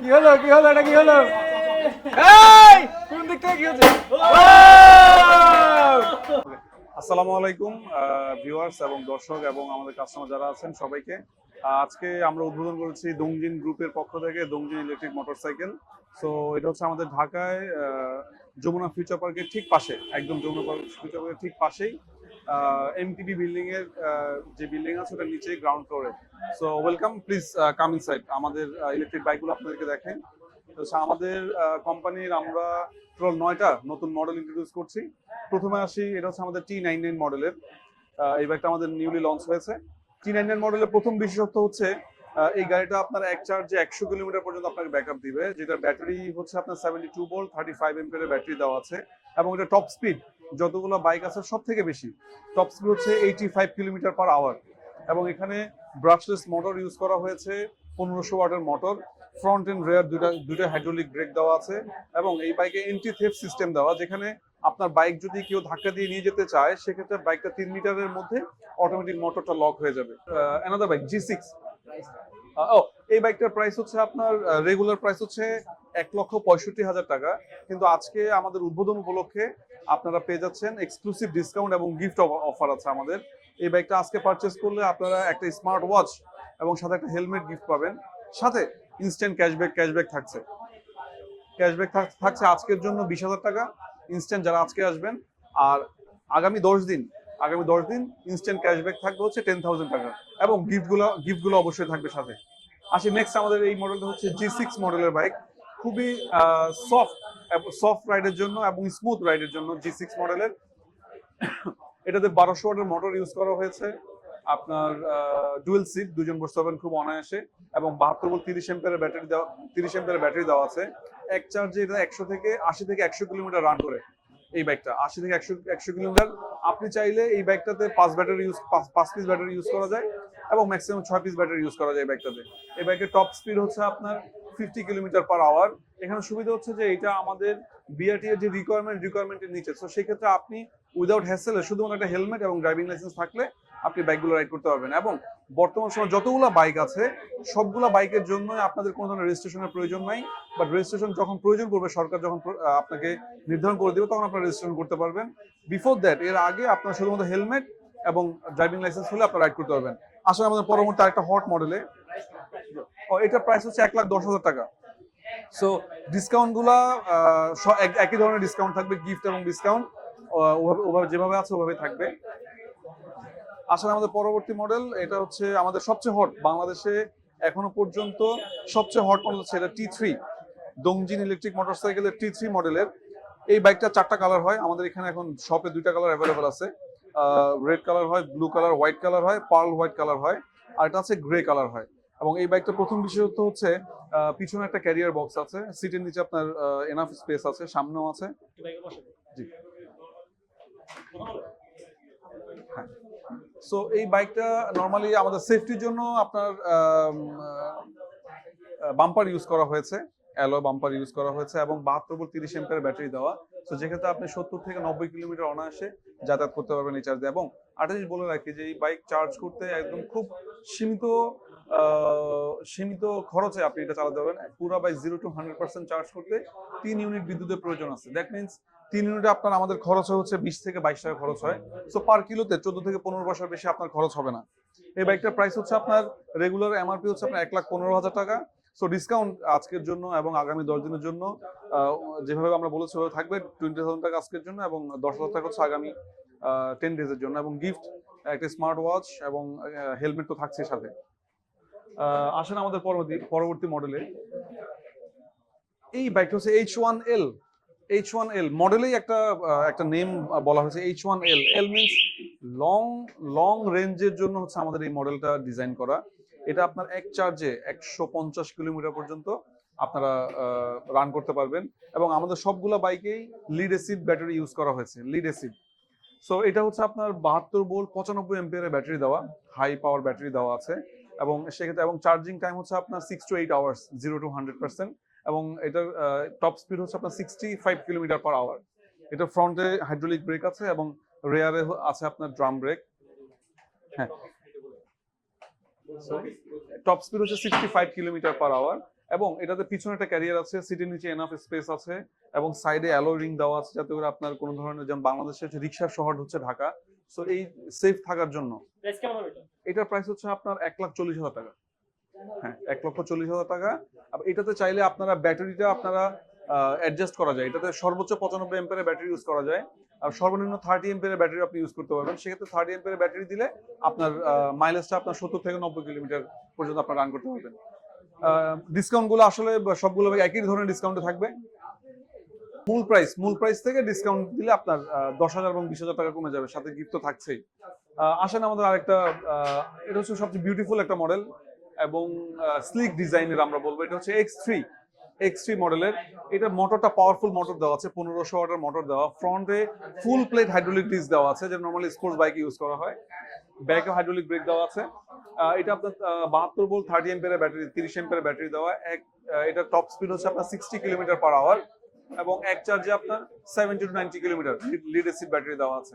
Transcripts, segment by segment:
কি হলো? কি হলো? এটা কি হলো? এই! কোন দিক থেকে কি হচ্ছে? আসসালামু আলাইকুম ভিউয়ার্স এবং দর্শক এবং আমাদের কাস্টমার যারা আছেন সবাইকে। আজকে আমরা উদ্বোধন করেছি দংজিন গ্রুপের পক্ষ থেকে দংজিন ইলেকট্রিক মোটরসাইকেল। সো এটা হচ্ছে আমাদের ঢাকায় যমুনা ফিউচার পার্কের ঠিক পাশে, একদম যমুনা পার্ক ফিউচার পার্কের ঠিক পাশেই। এমটিবি বিল্ডিং এর যে বিল্ডিং আছে ওটার নিচে গ্রাউন্ড ফ্লোরে so welcome please come inside আমাদের ইলেকট্রিক বাইকগুলো আপনাদেরকে দেখেন। তো আমাদের কোম্পানির আমরা টোটাল নয়টা নতুন মডেল ইন্ট্রোডিউস করছি। প্রথমে আসি, এটা হচ্ছে আমাদের টি নাইন নাইন মডেলের এই বাইকটা আমাদের নিউলি লঞ্চ হয়েছে। টি নাইন নাইন মডেলের প্রথম বিশেষত্ব হচ্ছে এই গাড়িটা আপনার এক চার্জে একশো কিলোমিটার পর্যন্ত আপনাকে ব্যাকআপ দিবে। যেটা ব্যাটারি হচ্ছে আপনার seventy two volt thirty five এমপের battery দেওয়া আছে। এবং এটা টপ স্পিড যতগুলো বাইক আছে সব থেকে বেশি। টপ স্পিড হচ্ছে eighty five kilometre per hour এবং এখানে ব্রাশলেস মোটর ইউজ করা হয়েছে পনেরোশো ওয়াটের মোটর ফ্রন্ট এন্ড রেয়ার দুটা দুইটা হাইড্রোলিক ব্রেক দেওয়া আছে। এবং এই বাইকে এন্টি থেফ সিস্টেম দেওয়া, যেখানে আপনার বাইক যদি কেউ ধাক্কা দিয়ে নিয়ে যেতে চায়, সেক্ষেত্রে বাইকটা তিন মিটারের মধ্যে অটোমেটিক মোটরটা লক হয়ে যাবে। অ্যানাদার বাইক জি সিক্স ও, এই বাইকটার প্রাইস হচ্ছে আপনার রেগুলার প্রাইস হচ্ছে এক লক্ষ পঁয়ষট্টি হাজার টাকা। কিন্তু আজকে আমাদের উদ্বোধন উপলক্ষে আপনারা পেয়ে যাচ্ছেন এক্সক্লুসিভ ডিসকাউন্ট এবং গিফট অফার আছে আমাদের। এই বাইকটা আজকে পারচেস করলে আপনারা একটা স্মার্ট ওয়াচ এবং সাথে একটা হেলমেট গিফট পাবেন। সাথে ইনস্ট্যান্ট ক্যাশব্যাক ক্যাশব্যাক থাকছে। ক্যাশব্যাক থাকছে আজকের জন্য বিশ হাজার টাকা। ইনস্ট্যান্ট যারা আজকে আসবেন, আর আগামী দশ দিন, আগামী দশ দিন ইনস্ট্যান্ট ক্যাশব্যাক থাকবে হচ্ছে টেন থাউজেন্ড টাকা। এবং গিফটগুলো গিফটগুলো অবশ্যই থাকবে সাথে। আসি নেক্সট আমাদের এই মডেলটা হচ্ছে জি সিক্স মডেলের বাইক খুবই সফট সফট রাইডের জন্য এবং স্মুথ রাইডের জন্য জি সিক্স মডেলের এটাতে বারোশো ওয়াটের মোটর ইউজ করা হয়েছে। আপনার ডুয়েল সিট দুজন বসতে পারবেন খুব অনায়াসে। এবং বাহাত্তর ভোল্ট তিরিশ এম্পের ব্যাটারি দেওয়া, তিরিশ এম্পের ব্যাটারি দেওয়া আছে। এক চার্জে এটা একশো থেকে, আশি থেকে একশো কিলোমিটার রান করে এই বাইকটা আশি থেকে একশো একশো কিলোমিটার। আপনি চাইলে এই বাইকটাতে পাঁচ ব্যাটারি ইউজ পাঁচ পিস ব্যাটারি ইউজ করা যায়। এবং ম্যাক্সিমাম ছয় পিস ব্যাটারি ইউজ করা যায় বাইকটাতে এই বাইকের টপ স্পিড হচ্ছে আপনার ফিফটি কিলোমিটার পার আওয়ার এখানে সুবিধা হচ্ছে যে এটা আমাদের বিআরটি এর যে রিকোয়ারমেন্ট রিকোয়ারমেন্টের নিচে। তো সেক্ষেত্রে আপনি উইদাউট হ্যাসেলে শুধুমাত্র একটা হেলমেট এবং ড্রাইভিং লাইসেন্স থাকলে আপনি বাইকগুলো রাইড করতে পারবেন। এবং বর্তমান সময় যতগুলো বাইক আছে, সবগুলো বাইকের জন্য আপনাদের কোনো ধরনের রেজিস্ট্রেশনের প্রয়োজন নাই। বাট রেজিস্ট্রেশন যখন প্রয়োজন পড়বে, সরকার যখন আপনাকে নির্ধারণ করে দেবে, তখন আপনারা রেজিস্ট্রেশন করতে পারবেন। বিফোর দ্যাট এর আগে আপনার শুধুমাত্র হেলমেট এবং ড্রাইভিং লাইসেন্স হলে আপনারা রাইড করতে পারবেন। আসলে আমাদের পরবর্তী আরেকটা হট মডেলে ও এটার প্রাইস হচ্ছে এক লাখ দশ হাজার টাকা। সো ডিসকাউন্টগুলা আহ, এক- একই ধরনের ডিসকাউন্ট থাকবে গিফট এবং ডিসকাউন্ট ওভাবে যেভাবে আছে ওভাবে থাকবে। আসলে আমাদের পরবর্তী মডেল এটা হচ্ছে আমাদের সবচেয়ে হট বাংলাদেশে এখনও পর্যন্ত সবচেয়ে হট মডেল হচ্ছে এটা টি থ্রি দংজিন ইলেকট্রিক মোটরসাইকেলের টি থ্রি মডেলের এই বাইকটা চারটা কালার হয় আমাদের এখানে এখন শপে দুইটা কালার অ্যাভেলেবল আছে। রেড কালার হয় ব্লু কালার হোয়াইট কালার হয় পার্ল হোয়াইট কালার হয়, আর এটা আছে গ্রে কালার হয়। এবং এই বাইকটা প্রথম বিশেষত্ব হচ্ছে পিছনে একটা ক্যারিয়ার বক্স আছে সিটের নিচে আপনার এনাফ স্পেস আছে, সামনেও আছে। জি। সো এই বাইকটা নর্মালি আমাদের সেফটির জন্য আপনার বাম্পার ইউজ করা হয়েছে। অ্যালো বাম্পার ইউজ করা হয়েছে এবং বাহাত্তর ভোল্ট তিরিশ এম্পের ব্যাটারি দেওয়া। তো যেক্ষেত্রে আপনি সত্তর থেকে নব্বই কিলোমিটার অনায়াসে যাতায়াত করতে পারবেন এই চার্জ এবং জিনিস বলে রাখি যে, এই বাইক চার্জ করতে একদম খুব সীমিত সীমিত খরচে আপনি এটা চালাতে পারবেন। পুরো by zero to hundred percent charge করতে তিন ইউনিট বিদ্যুতের প্রয়োজন আছে। দ্যাট মিনস তিন ইউনিটে আপনার আমাদের খরচ হচ্ছে বিশ থেকে বাইশ টাকা খরচ হয়। সো পার কিলোতে চোদ্দ থেকে পনেরো পয়সার বেশি আপনার খরচ হবে না। এই বাইকটার প্রাইস হচ্ছে আপনার রেগুলার এমআরপি হচ্ছে আপনার এক লাখ পনেরো হাজার টাকা। সো ডিসকাউন্ট আজকের জন্য এবং আগামী দশ দিনের জন্য যেভাবে আমরা বলেছি থাকবে টোয়েন্টি থাউজেন্ড টাকা আজকের জন্য এবং দশ হাজার টাকা হচ্ছে আগামী টেন ডেজের জন্য এবং গিফট একটা স্মার্ট ওয়াচ এবং হেলমেট তো থাকছে সাথে। আসেন আমাদের পরবর্তী পরবর্তী মডেলে এই বাইকটা হচ্ছে H one L H one L মডেলেই একটা একটা নেম বলা হয়েছে H one L L means long long রেঞ্জের জন্য হচ্ছে আমাদের এই মডেলটা ডিজাইন করা। এটা আপনার এক চার্জে একশো পঞ্চাশ কিলোমিটার পর্যন্ত আপনারা রান করতে পারবেন। এবং আমাদের সবগুলো বাইকেই লিড এসিড ব্যাটারি ইউজ করা হয়েছে লিড এসিড সো এটা হচ্ছে আপনার বাহাত্তর বোল্ট পঁচানব্বই এম্পিয়ারের ব্যাটারি দেওয়া হাই পাওয়ার ব্যাটারি দেওয়া আছে। এবং সেক্ষেত্রে, এবং চার্জিং টাইম হচ্ছে আপনার six to eight hours zero to hundred percent এবং এটার টপ স্পিড হচ্ছে আপনার sixty five kilometre per hour এটা ফ্রন্টে হাইড্রোলিক ব্রেক আছে এবং রেয়ারে আছে আপনার ড্রাম ব্রেক হ্যাঁ। টপ স্পিড হচ্ছে sixty five kilometre per hour এবং এটাতে পিছনে একটা ক্যারিয়ার আছে সিটের নিচে এনাফ স্পেস আছে এবং সাইডে অ্যালো রিং দেওয়া আছে যাতে করে আপনার কোনো ধরনের যেমন বাংলাদেশের হচ্ছে রিক্সার শহর হচ্ছে ঢাকা সো এই সেফ থাকার জন্য। এটার প্রাইস হচ্ছে আপনার এক লাখ চল্লিশ হাজার টাকা। হ্যাঁ এক লক্ষ চল্লিশ হাজার টাকা। এটাতে চাইলে আপনারা ব্যাটারিটা আপনারা অ্যাডজাস্ট করা যায়। এটাতে সর্বোচ্চ পঁচানব্বই এম্পের ব্যাটারি ইউজ করা যায়। সর্বনিম্ন থার্টি এম্পের ব্যাটারি আপনি ইউজ করতে পারবেন। সেক্ষেত্রে থার্টি এম্পের ব্যাটারি দিলে আপনার মাইলেজটা আপনার সত্তর থেকে নব্বই কিলোমিটার পর্যন্ত আপনার রান করতে পারবেন। ডিসকাউন্টগুলো আসলে সবগুলো একই ধরনের ডিসকাউন্টে থাকবে। মূল প্রাইস মূল প্রাইস থেকে ডিসকাউন্ট দিলে আপনার দশ হাজার এবং বিশ হাজার টাকা কমে যাবে। সাথে গিফট তো থাকছেই। আসেন আমাদের আরেকটা এটা হচ্ছে সবচেয়ে বিউটিফুল একটা মডেল এবং স্লিক ডিজাইনের আমরা বলব। এটা হচ্ছে এক্স থ্রি এক্স থ্রি মডেলের এটা মোটরটা পাওয়ারফুল মোটর দেওয়া আছে পনেরোশো ওয়াটের মোটর দেওয়া। ফ্রন্টে ফুল প্লেট হাইড্রোলিক ডিস দেওয়া আছে যেটা নর্মালি স্পোর্টস বাইকে ইউজ করা হয়। ব্যাকে হাইড্রোলিক ব্রেক দেওয়া আছে। এটা আপনার বাহাত্তর ভোল্ট থার্টি এম্পের ব্যাটারি তিরিশ এম্পের ব্যাটারি দেওয়া। এক এটা টপ স্পিড হচ্ছে আপনার সিক্সটি কিলোমিটার পার আওয়ার এবং এক চার্জে আপনার seventy to ninety kilometre lead acid battery দেওয়া আছে।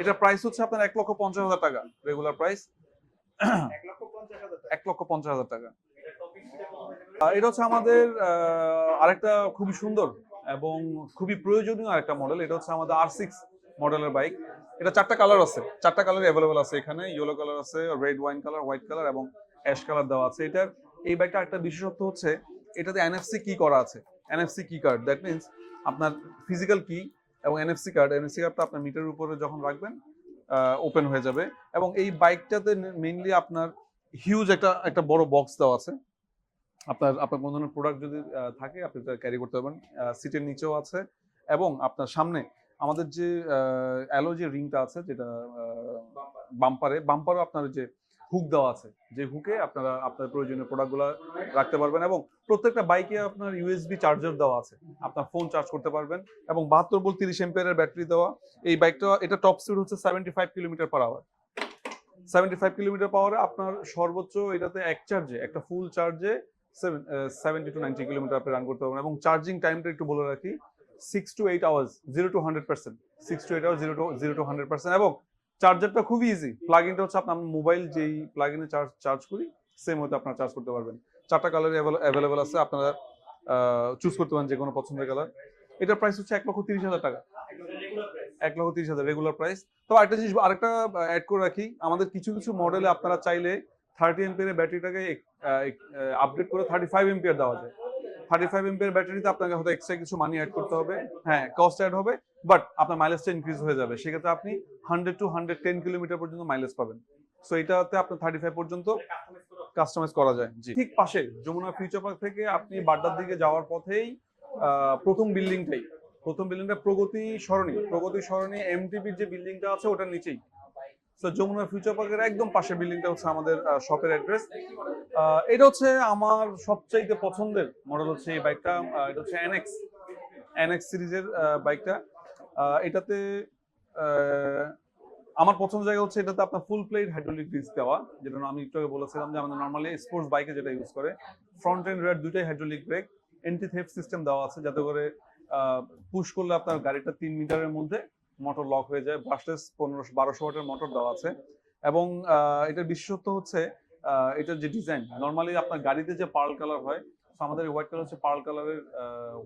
এটা প্রাইস হচ্ছে আপনার এক লক্ষ পঞ্চাশ হাজার টাকা রেগুলার প্রাইস এক লক্ষ পঞ্চাশ হাজার টাকা। এটা হচ্ছে আমাদের আরেকটা খুবই সুন্দর এবং খুবই প্রয়োজনীয় আরেকটা মডেল এটা হচ্ছে আমাদের আর সিক্স মডেলের বাইক এটা চারটা কালার আছে, চারটা কালার অ্যাভেলেবল আছে এখানে। ইয়েলো কালার আছে red wine colour white colour এবং অ্যাশ কালার দেওয়া আছে। এটার, এই বাইকটা একটা বিশেষত্ব হচ্ছে, এটাতে এনএফসি কি করা আছে। এনএফসি কি কার্ড দ্যাট মিনস আপনার ফিজিক্যাল কি এবং এনএফসি কার্ড এনএফসি কার্ডটা আপনার মিটারের উপরে যখন রাখবেন ওপেন হয়ে যাবে এবং এই বাইকটাতে মেইনলি আপনার হিউজ একটা একটা বড় বক্স দেওয়া আছে। আপনার আপনার কোনো ধরনের প্রোডাক্ট যদি থাকে, আপনি ক্যারি করতে পারবেন। সিটের নিচেও আছে এবং আপনার সামনে আমাদের যে অ্যালো যে রিংটা আছে যেটা বাম্পারে বাম্পারও আপনার যে হুক দেওয়া আছে। যে হুকে আপনারা আপনার প্রয়োজনীয় প্রোডাক্টগুলো রাখতে পারবেন এবং প্রত্যেকটা বাইকে আপনার ইউএসবি চার্জার দেওয়া আছে। আপনার ফোন চার্জ করতে পারবেন এবং বাহাত্তর বল তিরিশ এম্পিয়ারের ব্যাটারি দেওয়া। এই বাইকটা এটা টপ স্পিড হচ্ছে seventy five kilometre per hour seventy five kilometre পাওয়ারে আপনার সর্বোচ্চ এটাতে এক চার্জে একটা ফুল চার্জে সেভেন্টি টু নাইনটি কিলোমিটার আপনি রান করতে পারবেন। এবং চার্জিং টাইমটা একটু বলে রাখি six to eight hours zero to hundred percent six to eight hour zero to zero to hundred percent এবং চার্জারটা খুবই ইজি প্লাগ হচ্ছে আপনার মোবাইল যেই চার্জ চার্জ করি সেম হতে আপনারা চার্জ করতে পারবেন। চারটা কালার অ্যাভেলেবেল আছে, আপনারা চুজ করতে পারেন যে কোনো পছন্দের কালার এটার প্রাইস হচ্ছে এক লক্ষ তিরিশ হাজার টাকা। এক লক্ষ তিরিশ হাজার রেগুলার প্রাইস তো আরেকটা জিনিস আরেকটা অ্যাড করে রাখি। আমাদের কিছু কিছু মডেলে আপনারা চাইলে থার্টি এমপিয়ার ব্যাটারিটাকে আপডেট করে থার্টি ফাইভ এমপিয়ার দেওয়া যায়। থার্টি ফাইভ এমপিয়ার ব্যাটারিতে আপনাকে হয়তো এক্সট্রা কিছু মানি অ্যাড করতে হবে। হ্যাঁ কস্ট অ্যাড হবে বাট আপনার মাইলেজটা ইনক্রিজ হয়ে যাবে। সেক্ষেত্রে আপনি hundred to hundred ten kilometre পর্যন্ত মাইলেজ পাবেন। সো এটাতে আপনার থার্টি ফাইভ পর্যন্ত কাস্টমাইজ করা যায়। জি। ঠিক পাশে, যমুনা ফিউচার পার্ক থেকে আপনি বাড্ডার দিকে যাওয়ার পথেই প্রথম বিল্ডিংটাই প্রথম বিল্ডিংটা প্রগতি সরণি। প্রগতি সরণি এমটিপির যে বিল্ডিংটা আছে, ওটার নিচেই। তো যমুনা ফিউচার পার্কের একদম পাশে বিল্ডিংটা হচ্ছে আমাদের শপের অ্যাড্রেস এটা হচ্ছে আমার সবচাইতে পছন্দের মডেল হচ্ছে এই বাইকটা এটা হচ্ছে এনএক্স এনএক্স সিরিজের বাইকটা এটাতে আমার পছন্দ জায়গা হচ্ছে এটাতে আপনার ফুল প্লেট হাইড্রোলিক ডিস্ক দেওয়া, যেটা আমি একটু আগে বলেছিলাম যে আমাদের নর্মালি স্পোর্টস বাইকে যেটা ইউজ করে ফ্রন্ট এন্ড রেয়ার দুটাই hydraulic brake anti theft system দেওয়া আছে যাতে করে পুশ করলে আপনার গাড়িটা তিন মিটারের মধ্যে মোটর লক হয়ে যায়। ব্রাশলেস পনেরোশো, বারোশো ওয়াটের মোটর দেওয়া আছে। এবং এটার বিশেষত্ব হচ্ছে এটার যে ডিজাইন নর্মালি আপনার গাড়িতে যে পার্ল কালার হয় আমাদের হোয়াইট কালার হচ্ছে পার্ল কালারের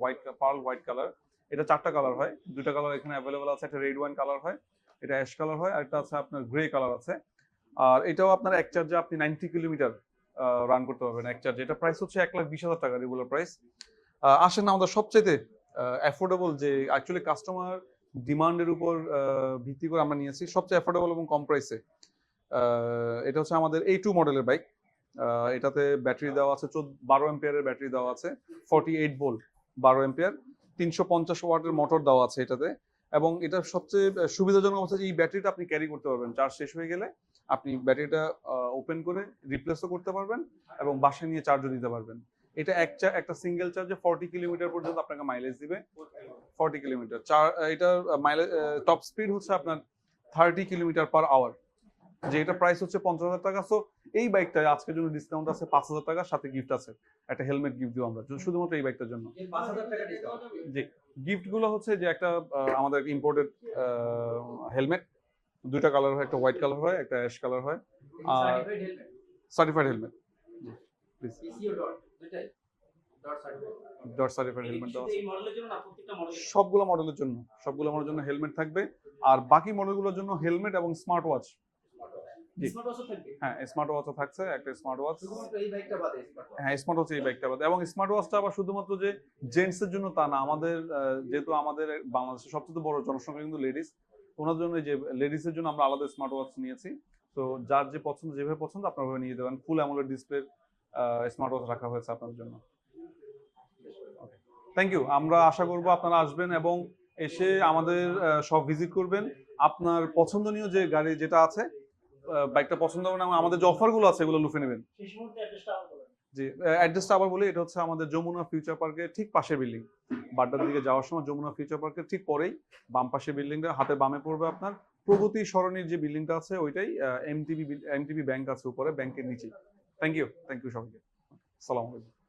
হোয়াইট পার্ল হোয়াইট কালার এটা চারটা কালার হয়। দুটা কালার এখানে অ্যাভেলেবল আছে। একটা রেড ওয়াইন কালার হয়, এটা অ্যাশ কালার হয় আর একটা আছে আপনার গ্রে কালার আছে। আর এটাও আপনার এক চার্জে আপনি নাইনটি কিলোমিটার রান করতে পারবেন এক চার্জে এটা প্রাইস হচ্ছে এক লাখ বিশ হাজার টাকা রেগুলার প্রাইস আসেন আমাদের সবচেয়ে অ্যাফোর্ডেবল যে অ্যাকচুয়ালি কাস্টমার ডিমান্ডের উপর ভিত্তি করে আমরা নিয়েছি। সবচেয়ে অ্যাফোর্ডেবল এবং কম প্রাইসে এটা হচ্ছে আমাদের এই টু মডেলের বাইক এটাতে ব্যাটারি দেওয়া আছে চোদ্দ, বারো এম্পিয়ারের ব্যাটারি দেওয়া আছে ফর্টি এইট ভোল্ট বারো এম্পিয়ার তিনশো পঞ্চাশ ওয়াটের মোটর দেওয়া আছে এটাতে। এবং এটা সবচেয়ে সুবিধাজনক অবস্থা যে এই ব্যাটারিটা আপনি ক্যারি করতে পারবেন। চার্জ শেষ হয়ে গেলে আপনি ব্যাটারিটা ওপেন করে রিপ্লেসও করতে পারবেন এবং বাসায় নিয়ে চার্জও দিতে পারবেন। এটা এক চা- একটা সিঙ্গেল চার্জে ফর্টি কিলোমিটার পর্যন্ত আপনাকে মাইলেজ দিবে। ফর্টি কিলোমিটার চার এটার মাইলেজ টপ স্পিড হচ্ছে আপনার থার্টি কিলোমিটার পার আওয়ার যে এটা প্রাইস হচ্ছে পঞ্চাশ হাজার টাকা। সো এই বাইকটা আজকের জন্য ডিসকাউন্ট আছে পাঁচ হাজার টাকা সাথে গিফট আছে। একটা হেলমেট গিফট দিব আমরা শুধুমাত্র এই বাইকটার জন্য। জি গিফটগুলো হচ্ছে যে একটা আমাদের ইম্পোর্টেড হেলমেট দুইটা কালার হয় একটা হোয়াইট কালার হয় একটা অ্যাশ কালার হয়। আর সার্টিফাইড হেলমেট প্লিজ ডট দুটাই ডট সার্টিফাইড হেলমেট দেওয়া সবগুলো মডেলের জন্য সবগুলো মডেলের জন্য হেলমেট থাকবে। আর বাকি মডেলগুলোর জন্য হেলমেট এবং স্মার্ট ওয়াচ হ্যাঁ স্মার্ট ওয়াচও থাকছে একটা স্মার্ট ওয়াচ হ্যাঁ স্মার্ট ওয়াচ এই বাইকটা বাদে। এবং স্মার্ট ওয়াচটা আবার শুধুমাত্র যে জেন্টস এর জন্য তা না আমাদের যেহেতু আমাদের বাংলাদেশের সবচেয়ে বড় জনসংখ্যা কিন্তু লেডিস ওনার জন্য যে লেডিস এর জন্য আমরা আলাদা স্মার্ট ওয়াচ নিয়েছি। তো যার যে পছন্দ যেভাবে পছন্দ আপনার ভাবে নিয়ে দেবেন full AMOLED display smart watch রাখা হয়েছে আপনার জন্য। থ্যাংক ইউ আমরা আশা করব আপনারা আসবেন এবং এসে আমাদের সব ভিজিট করবেন। আপনার পছন্দনীয় যে গাড়ি যেটা আছে বাইকটা পছন্দ হবে না আমাদের যে অফারগুলো আছে এগুলো লুফে নেবেন। জি অ্যাড্রেসটা আবার বলি এটা হচ্ছে আমাদের যমুনা ফিউচার পার্কের ঠিক পাশে বিল্ডিং বাড্ডার দিকে যাওয়ার সময় যমুনা ফিউচার পার্কের ঠিক পরেই বাম পাশে বিল্ডিংটা হাতে বামে পড়বে আপনার প্রগতি সরণির যে বিল্ডিংটা আছে ওইটাই এমটিবি এমটিবি ব্যাংক আছে উপরে ব্যাংকের নিচেই থ্যাংক ইউ থ্যাংক ইউ সবাইকে সালাম আলাইকুম